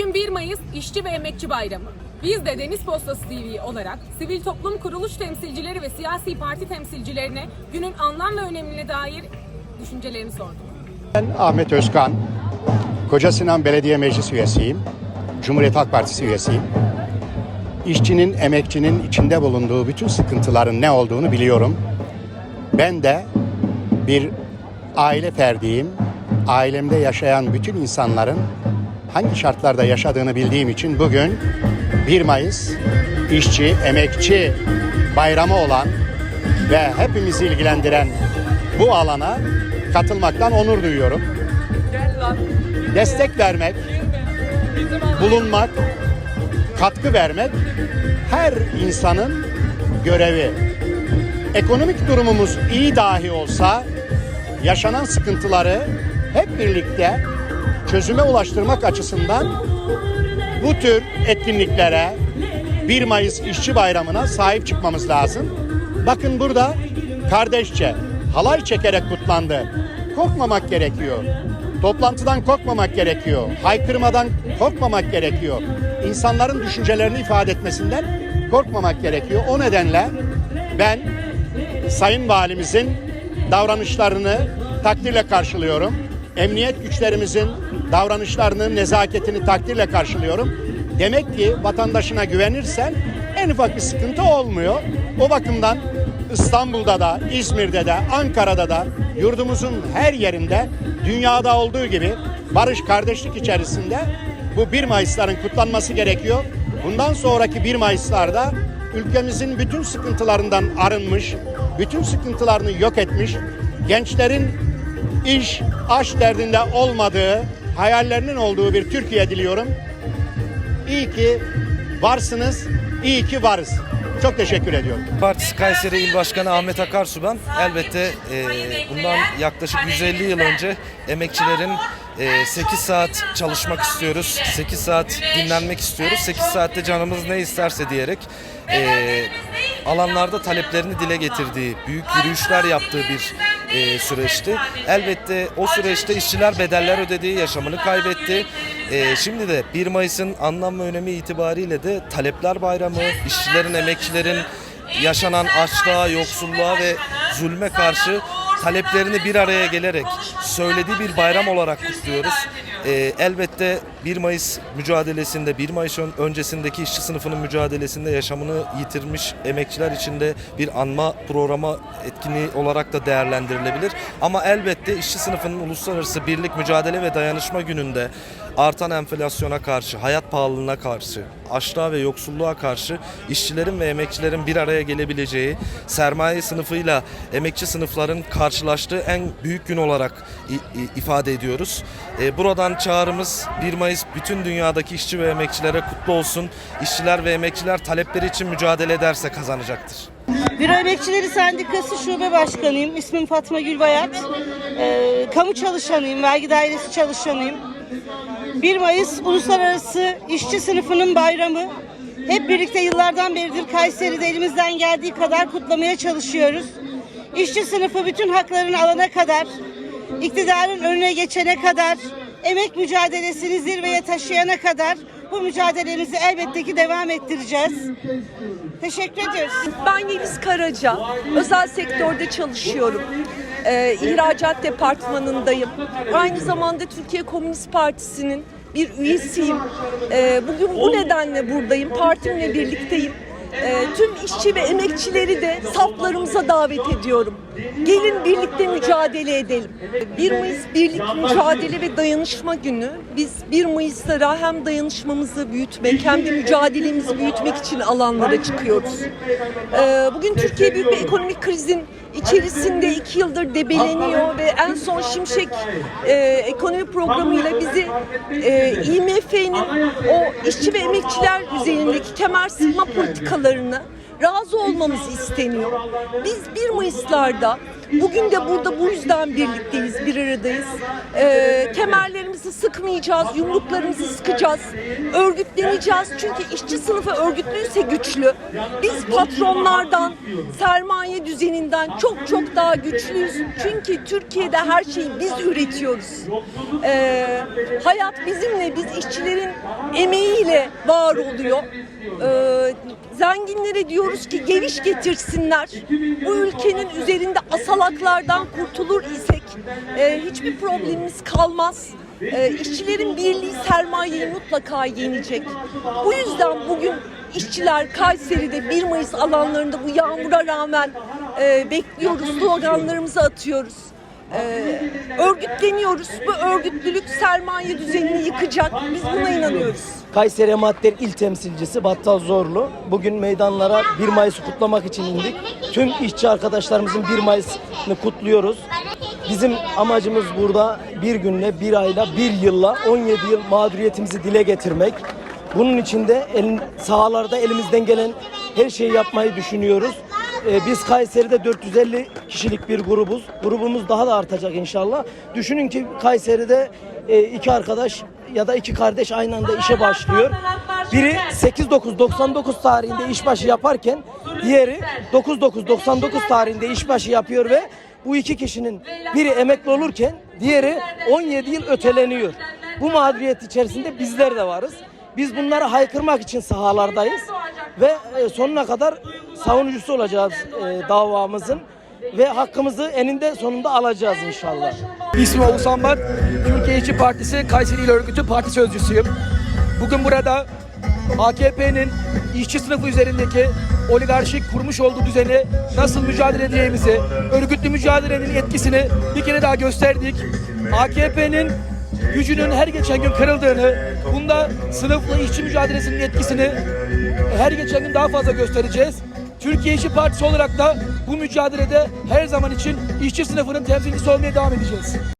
Bugün 1 Mayıs İşçi ve Emekçi Bayramı. Biz de Deniz Postası TV olarak sivil toplum kuruluş temsilcileri ve siyasi parti temsilcilerine günün anlam ve önemine dair düşüncelerini sorduk. Ben Ahmet Özkan, Koca Sinan Belediye Meclis üyesiyim. Cumhuriyet Halk Partisi üyesiyim. İşçinin, emekçinin içinde bulunduğu bütün sıkıntıların ne olduğunu biliyorum. Ben de bir aile ferdiyim. Ailemde yaşayan bütün insanların hangi şartlarda yaşadığını bildiğim için bugün 1 Mayıs işçi, emekçi bayramı olan ve hepimizi ilgilendiren bu alana katılmaktan onur duyuyorum. Destek vermek, bulunmak, katkı vermek her insanın görevi. Ekonomik durumumuz iyi dahi olsa yaşanan sıkıntıları hep birlikte çözüme ulaştırmak açısından bu tür etkinliklere 1 Mayıs İşçi Bayramı'na sahip çıkmamız lazım. Bakın burada kardeşçe halay çekerek kutlandı. Korkmamak gerekiyor. Toplantıdan korkmamak gerekiyor. Haykırmadan korkmamak gerekiyor. İnsanların düşüncelerini ifade etmesinden korkmamak gerekiyor. O nedenle ben Sayın Valimizin davranışlarını takdirle karşılıyorum. Emniyet güçlerimizin davranışlarını, nezaketini takdirle karşılıyorum. Demek ki vatandaşına güvenirsen en ufak bir sıkıntı olmuyor. O bakımdan İstanbul'da da, İzmir'de de, Ankara'da da, yurdumuzun her yerinde dünyada olduğu gibi barış kardeşlik içerisinde bu 1 Mayıs'ların kutlanması gerekiyor. Bundan sonraki 1 Mayıs'larda ülkemizin bütün sıkıntılarından arınmış, bütün sıkıntılarını yok etmiş, gençlerin iş, aş derdinde olmadığı, hayallerinin olduğu bir Türkiye diliyorum. İyi ki varsınız, iyi ki varız. Çok teşekkür ediyorum. Partisi Kayseri İl Başkanı Ahmet Akarsu ben. Elbette e, bundan yaklaşık 150 yıl önce emekçilerin e, 8 saat çalışmak istiyoruz, 8 saat dinlenmek istiyoruz, 8 saatte canımız ne isterse diyerek e, alanlarda taleplerini dile getirdiği, büyük yürüyüşler yaptığı bir e, süreçti. Elbette o süreçte işçiler bedeller ödediği, yaşamını kaybetti. E, şimdi de 1 Mayıs'ın anlam ve önemi itibariyle de Talepler Bayramı, işçilerin, emekçilerin yaşanan açlığa, yoksulluğa ve zulme karşı taleplerini bir araya gelerek söylediği bir bayram olarak kutluyoruz. Ee, elbette 1 Mayıs mücadelesinde, 1 Mayıs ön- öncesindeki işçi sınıfının mücadelesinde yaşamını yitirmiş emekçiler için de bir anma programı etkinliği olarak da değerlendirilebilir. Ama elbette işçi sınıfının uluslararası birlik, mücadele ve dayanışma gününde artan enflasyona karşı, hayat pahalılığına karşı, açlığa ve yoksulluğa karşı işçilerin ve emekçilerin bir araya gelebileceği, sermaye sınıfıyla emekçi sınıfların karşılaştığı en büyük gün olarak ifade ediyoruz. E, buradan çağrımız 1 Mayıs bütün dünyadaki işçi ve emekçilere kutlu olsun. İşçiler ve emekçiler talepleri için mücadele ederse kazanacaktır. Büro Emekçileri Sendikası Şube Başkanıyım. İsmim Fatma Gülbayat. Ee, kamu çalışanıyım, vergi dairesi çalışanıyım. 1 Mayıs Uluslararası İşçi Sınıfının bayramı. Hep birlikte yıllardan beridir Kayseri'de elimizden geldiği kadar kutlamaya çalışıyoruz. İşçi sınıfı bütün haklarını alana kadar, iktidarın önüne geçene kadar, emek mücadelesini zirveye taşıyana kadar bu mücadelemizi elbette ki devam ettireceğiz. Teşekkür ediyoruz. Ben Yeliz Karaca, özel sektörde çalışıyorum. Ee, ihracat departmanındayım. Aynı zamanda Türkiye Komünist Partisi'nin bir üyesiyim. Ee, bugün bu nedenle buradayım, partimle birlikteyim. Ee, tüm işçi ve emekçileri de saflarımıza davet ediyorum. Gelin birlikte mücadele edelim. 1 Mayıs Birlik Mücadele ve Dayanışma Günü. Biz 1 Mayıs'lara hem dayanışmamızı büyütmek hem de mücadelemizi büyütmek için alanlara çıkıyoruz. Ee, Bugün Türkiye büyük bir ekonomik krizin içerisinde iki yıldır debeleniyor ve en son Şimşek e, ekonomi programıyla bizi e, IMF'nin o işçi ve emekçiler üzerindeki kemer sıkma politikalarını razı olmamız isteniyor. Biz 1 Mayıs'larda Bugün de burada bu yüzden birlikteyiz, bir aradayız. Ee, kemerlerimizi sıkmayacağız, yumruklarımızı sıkacağız, örgütleneceğiz. Çünkü işçi sınıfı örgütlüyse güçlü. Biz patronlardan, sermaye düzeninden çok çok daha güçlüyüz. Çünkü Türkiye'de her şeyi biz üretiyoruz. Ee, hayat bizimle, biz işçilerin emeğiyle var oluyor. Ee, zenginlere diyoruz ki geviş getirsinler. Bu ülkenin üzerinde asalaklardan kurtulur isek e, hiçbir problemimiz kalmaz. E, işçilerin birliği sermayeyi mutlaka yenecek. Bu yüzden bugün işçiler Kayseri'de 1 Mayıs alanlarında bu yağmura rağmen e, bekliyoruz, sloganlarımızı atıyoruz. E, örgütleniyoruz. Bu örgütlülük sermaye düzenini yıkacak. Biz buna inanıyoruz. Kayseri Madder İl Temsilcisi Battal Zorlu. Bugün meydanlara 1 Mayıs'ı kutlamak için indik. Tüm işçi arkadaşlarımızın 1 Mayıs'ını kutluyoruz. Bizim amacımız burada bir günle, bir ayla, bir yılla 17 yıl mağduriyetimizi dile getirmek. Bunun için de elin, sahalarda elimizden gelen her şeyi yapmayı düşünüyoruz. Ee, biz Kayseri'de 450 kişilik bir grubuz. Grubumuz daha da artacak inşallah. Düşünün ki Kayseri'de e, iki arkadaş ya da iki kardeş aynı anda işe başlıyor. Biri 8-9-99 tarihinde işbaşı yaparken diğeri 9-9-99 tarihinde işbaşı yapıyor ve bu iki kişinin biri emekli olurken diğeri 17 yıl öteleniyor. Bu mağduriyet içerisinde bizler de varız. Biz bunları haykırmak için sahalardayız ve e, sonuna kadar savunucusu olacağız e, davamızın ve hakkımızı eninde sonunda alacağız inşallah. İsmim Oğuzhan Bat. Türkiye İşçi Partisi Kayseri İl Örgütü Parti Sözcüsüyüm. Bugün burada AKP'nin işçi sınıfı üzerindeki oligarşik kurmuş olduğu düzeni nasıl mücadele edeceğimizi, örgütlü mücadelenin etkisini bir kere daha gösterdik. AKP'nin gücünün her geçen gün kırıldığını, bunda sınıflı işçi mücadelesinin etkisini her geçen gün daha fazla göstereceğiz. Türkiye İşçi Partisi olarak da bu mücadelede her zaman için işçi sınıfının temsilcisi olmaya devam edeceğiz.